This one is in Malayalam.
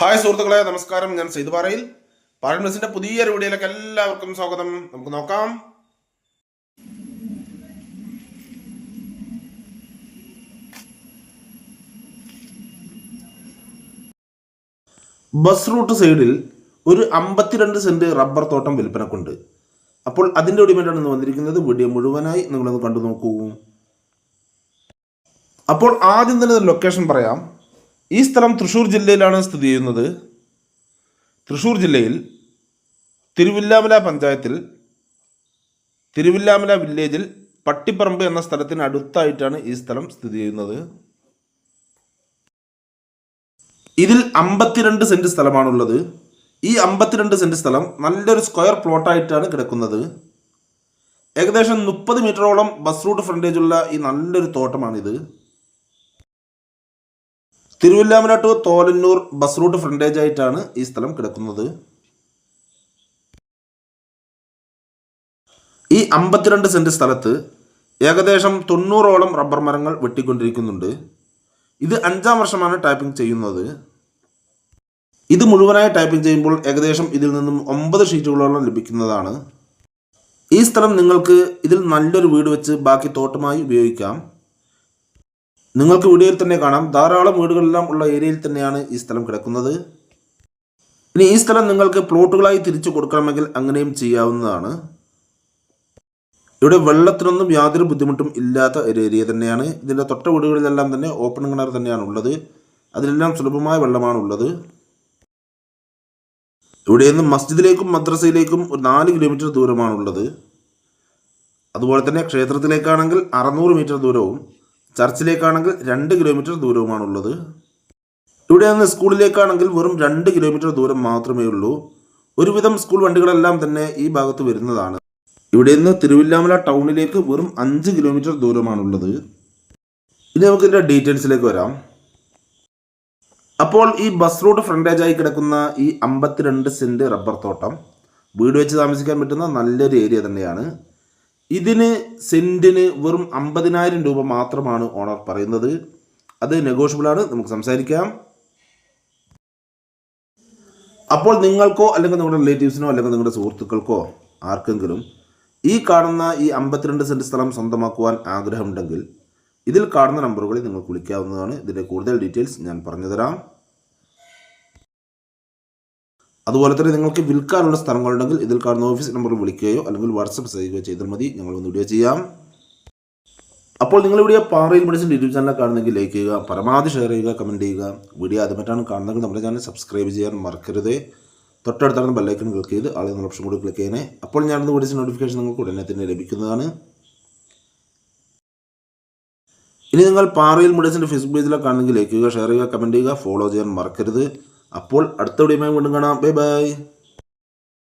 ഹായ് സുഹൃത്തുക്കളെ നമസ്കാരം. ഞാൻ സെയ്ത് പാറയിൽ. പാറൽ ന്യൂസിന്റെ പുതിയൊരു വീഡിയോയിലേക്ക് എല്ലാവർക്കും സ്വാഗതം. നമുക്ക് നോക്കാം. ബസ് റൂട്ട് സൈഡിൽ ഒരു അമ്പത്തിരണ്ട് സെന്റ് റബ്ബർ തോട്ടം വിൽപ്പനക്കുണ്ട്. അപ്പോൾ അതിന്റെ ഒടിമേലാണ് ഇന്ന് വന്നിരിക്കുന്നത്. വീഡിയോ മുഴുവനായി നിങ്ങളൊന്ന് കണ്ടു നോക്കൂ. അപ്പോൾ ആദ്യം തന്നെ ലൊക്കേഷൻ പറയാം. ഈ സ്ഥലം തൃശ്ശൂർ ജില്ലയിലാണ് സ്ഥിതി ചെയ്യുന്നത്. തൃശ്ശൂർ ജില്ലയിൽ തിരുവില്ലാമല പഞ്ചായത്തിൽ തിരുവില്ലാമല വില്ലേജിൽ പട്ടിപ്പറമ്പ് എന്ന സ്ഥലത്തിന് അടുത്തായിട്ടാണ് ഈ സ്ഥലം സ്ഥിതി ചെയ്യുന്നത്. ഇതിൽ അമ്പത്തിരണ്ട് സെന്റ് സ്ഥലമാണുള്ളത്. ഈ അമ്പത്തിരണ്ട് സെന്റ് സ്ഥലം നല്ലൊരു സ്ക്വയർ പ്ലോട്ടായിട്ടാണ് കിടക്കുന്നത്. ഏകദേശം മുപ്പത് മീറ്ററോളം ബസ് റൂട്ട് ഫ്രണ്ടേജുള്ള ഈ നല്ലൊരു തോട്ടമാണിത്. Thiruvilwamala to Tholanur bus route frontage ആയിട്ടാണ് ഈ സ്ഥലം കിടക്കുന്നത്. ഈ അമ്പത്തിരണ്ട് സെന്റ് സ്ഥലത്ത് ഏകദേശം തൊണ്ണൂറോളം റബ്ബർ മരങ്ങൾ വെട്ടിക്കൊണ്ടിരിക്കുന്നുണ്ട്. ഇത് അഞ്ചാം വർഷമാണ് ടൈപ്പിംഗ് ചെയ്യുന്നത്. ഇത് മുഴുവനായി ടൈപ്പിംഗ് ചെയ്യുമ്പോൾ ഏകദേശം ഇതിൽ നിന്നും ഒമ്പത് ഷീറ്റുകളോളം ലഭിക്കുന്നതാണ്. ഈ സ്ഥലം നിങ്ങൾക്ക് ഇതിൽ നല്ലൊരു വീട് വെച്ച് ബാക്കി തോട്ടമായി ഉപയോഗിക്കാം. നിങ്ങൾക്ക് വീഡിയോയിൽ തന്നെ കാണാം. ധാരാളം വീടുകളെല്ലാം ഉള്ള ഏരിയയിൽ തന്നെയാണ് ഈ സ്ഥലം കിടക്കുന്നത്. ഇനി ഈ സ്ഥലം നിങ്ങൾക്ക് പ്ലോട്ടുകളായി തിരിച്ചു കൊടുക്കണമെങ്കിൽ അങ്ങനെയും ചെയ്യാവുന്നതാണ്. ഇവിടെ വെള്ളത്തിനൊന്നും യാതൊരു ബുദ്ധിമുട്ടും ഇല്ലാത്ത ഒരു ഏരിയ തന്നെയാണ്. ഇതിന്റെ തൊട്ട വീടുകളിലെല്ലാം തന്നെ ഓപ്പൺ കിണർ തന്നെയാണ് ഉള്ളത്. അതിലെല്ലാം സുലഭമായ വെള്ളമാണ് ഉള്ളത്. ഇവിടെ നിന്ന് മസ്ജിദിലേക്കും മദ്രസയിലേക്കും ഒരു നാല് കിലോമീറ്റർ ദൂരമാണുള്ളത് അതുപോലെ തന്നെ ക്ഷേത്രത്തിലേക്കാണെങ്കിൽ അറുന്നൂറ് മീറ്റർ ദൂരവും. ചർച്ചിലേക്കാണെങ്കിൽ രണ്ട് കിലോമീറ്റർ ദൂരവുമാണുള്ളത്. ഇവിടെ നിന്ന് സ്കൂളിലേക്കാണെങ്കിൽ വെറും രണ്ട് കിലോമീറ്റർ ദൂരം മാത്രമേ ഉള്ളൂ. ഒരുവിധം സ്കൂൾ വണ്ടികളെല്ലാം തന്നെ ഈ ഭാഗത്ത് വരുന്നതാണ്. ഇവിടെ നിന്ന് തിരുവില്ലാമല ടൗണിലേക്ക് വെറും അഞ്ച് കിലോമീറ്റർ ദൂരമാണുള്ളത്. ഇനി നമുക്ക് ഇതിന്റെ ഡീറ്റെയിൽസിലേക്ക് വരാം. അപ്പോൾ ഈ ബസ് റൂട്ട് ഫ്രണ്ടേജായി കിടക്കുന്ന ഈ അമ്പത്തിരണ്ട് സെന്റ് റബ്ബർ തോട്ടം വീട് വെച്ച് താമസിക്കാൻ പറ്റുന്ന നല്ലൊരു ഏരിയ തന്നെയാണ്. ഇതിന് സെന്റിന് വെറും അമ്പതിനായിരം രൂപ മാത്രമാണ് ഓണർ പറയുന്നത്. അത് നെഗോഷ്യബിൾ ആണ് നമുക്ക് സംസാരിക്കാം. അപ്പോൾ നിങ്ങൾക്കോ അല്ലെങ്കിൽ നിങ്ങളുടെ റിലേറ്റീവ്സിനോ അല്ലെങ്കിൽ നിങ്ങളുടെ സുഹൃത്തുക്കൾക്കോ ആർക്കെങ്കിലും ഈ കാണുന്ന ഈ അമ്പത്തിരണ്ട് സെന്റ് സ്ഥലം സ്വന്തമാക്കുവാൻ ആഗ്രഹമുണ്ടെങ്കിൽ ഇതിൽ കാണുന്ന നമ്പറുകളിൽ നിങ്ങൾക്ക് വിളിക്കാവുന്നതാണ്. ഇതിന്റെ കൂടുതൽ ഡീറ്റെയിൽസ് ഞാൻ പറഞ്ഞുതരാം അതുപോലെ തന്നെ നിങ്ങൾക്ക് വിൽക്കാനുള്ള സ്ഥലങ്ങളുണ്ടെങ്കിൽ ഇതിൽ കാണുന്ന ഓഫീസ് നമ്പർ വിളിക്കുകയോ അല്ലെങ്കിൽ വാട്സപ്പ് ചെയ്യുകയോ ചെയ്താൽ മതി. ഞങ്ങൾ ഒന്ന് വീഡിയോ ചെയ്യാം. അപ്പോൾ നിങ്ങൾ വീഡിയോ പാറയിൽ മെഡിസിൻ യൂട്യൂബ് ചാനൽ കാണുന്നെങ്കിൽ ലൈക്ക് ചെയ്യുക പരമാവധി ഷെയർ ചെയ്യുക കമന്റ് ചെയ്യുക. വീഡിയോ ആദ്യമായിട്ടാണ് കാണുന്നതെങ്കിൽ നമ്മുടെ ചാനൽ സബ്സ്ക്രൈബ് ചെയ്യാൻ മറക്കരുത്. തൊട്ടടുത്താണ് ബെല്ലൈക്കൺ ക്ലിക്ക് ചെയ്ത് ആളെ നിങ്ങൾ ഓപ്ഷൻ കൂടി ക്ലിക്ക് ചെയ്യണേ. അപ്പോൾ ഞാനൊന്ന് വിളിച്ച നോട്ടിഫിക്കേഷൻ നിങ്ങൾക്ക് ഉടനെ തന്നെ ലഭിക്കുന്നതാണ്. ഇനി നിങ്ങൾ പാറയിൽ മെഡിസിന്റെ ഫേസ്ബുക്ക് പേജിലൊക്കെ കാണുന്നെങ്കിൽ ലൈക്ക് ചെയ്യുക ഷെയർ ചെയ്യുക കമന്റ് ചെയ്യുക ഫോളോ ചെയ്യാൻ മറക്കരുത്. അപ്പോൾ അടുത്ത വീഡിയോയുമായി വീണ്ടും കാണാം. Bye bye